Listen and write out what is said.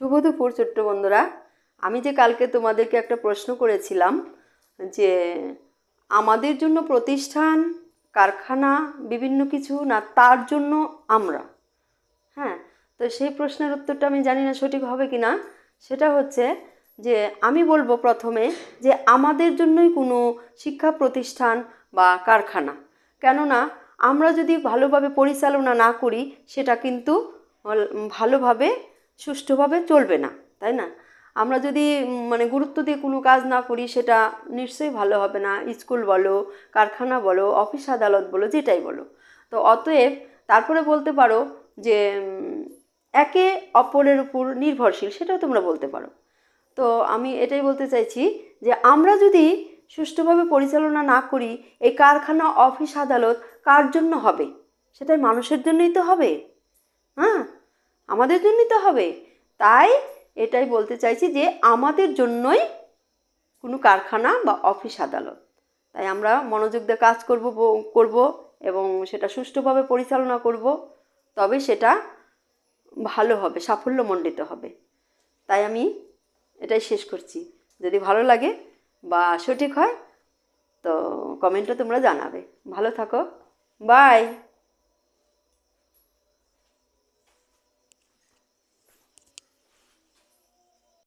শুভ দুপুর ছোট্ট বন্ধুরা। আমি যে কালকে তোমাদেরকে একটা প্রশ্ন করেছিলাম যে, আমাদের জন্য প্রতিষ্ঠান, কারখানা, বিভিন্ন কিছু না, তার জন্য আমরা? হ্যাঁ তো সেই প্রশ্নের উত্তরটা আমি জানি না সঠিক হবে কি না সেটা হচ্ছে যে, আমি বলব প্রথমে যে, আমাদের জন্যই কোনো শিক্ষা প্রতিষ্ঠান বা কারখানা। কেননা, আমরা যদি ভালোভাবে পরিচালনা না করি, সেটা কিন্তু ভালোভাবে সুষ্ঠুভাবে চলবে না, তাই না? আমরা যদি মানে গুরুত্ব দিয়ে কোনো কাজ না করি, সেটা নিশ্চয়ই ভালো হবে না। স্কুল বলো, কারখানা বলো, অফিস আদালত বলো, যেটাই বলো। তো অতএব তারপরে বলতে পারো যে একে অপরের উপর নির্ভরশীল, সেটাও তোমরা বলতে পারো। তো আমি এটাই বলতে চাইছি যে, আমরা যদি সুষ্ঠুভাবে পরিচালনা না করি, এই কারখানা, অফিস, আদালত কার জন্য হবে? সেটাই মানুষের জন্যই তো হবে। হ্যাঁ? আমাদের জন্যই তো হবে। তাই এটাই বলতে চাইছি যে আমাদের জন্যই কোনো কারখানা বা অফিস আদালত। তাই আমরা মনোযোগ দিয়ে কাজ করব করব এবং সেটা সুষ্ঠুভাবে পরিচালনা করব। তবে সেটা ভালো হবে, সাফল্যমণ্ডিত হবে। তাই আমি এটাই শেষ করছি। যদি ভালো লাগে বা সঠিক হয়, তো কমেন্টে তোমরা জানাবে। ভালো থাকো। বাই